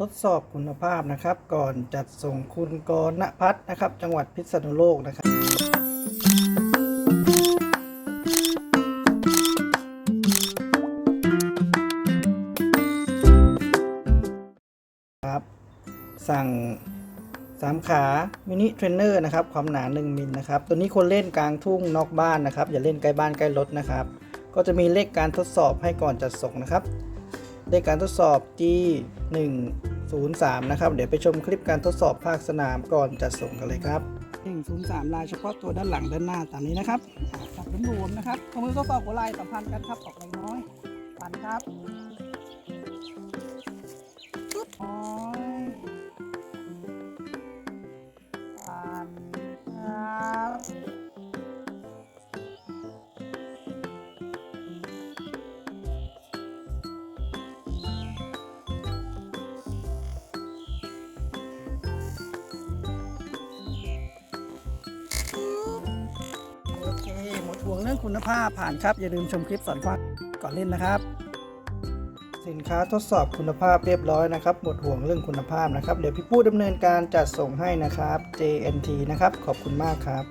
ทดสอบคุณภาพนะครับ ก่อนจัดส่งคุณกรณพัฒน์นะครับ จังหวัดพิษณุโลกนะครับ ครับ สั่งสามขามินิเทรนเนอร์นะครับ ความหนา 1 มิลนะครับ ตัวนี้คนเล่นกลางทุ่งนอกบ้านนะครับ อย่าเล่นใกล้บ้านใกล้รถนะครับ ก็จะมีเลขการทดสอบให้ก่อนจัดส่งนะครับ เลขการทดสอบ G 1 0 3 นะครับ เดี๋ยวไปชมคลิปการทดสอบภาคสนามก่อนจัดส่งกันเลยครับ 103 ลายเฉพาะตัวด้านหลังด้านหน้าตามนี้นะครับจับรวมๆนะครับข้อมือทดสอบหัวลายสัมพันธ์กันครับออกแรงน้อยปันครับ วงเรื่องคุณภาพผ่านครับ อย่าลืมชมคลิปสอนฟังก่อนเล่นนะครับ สินค้าทดสอบคุณภาพเรียบร้อยนะครับหมดห่วงเรื่องคุณภาพนะครับ เดี๋ยวพี่ปู้ดำเนินการจัดส่งให้นะครับ JNT นะครับ ขอบคุณมากครับ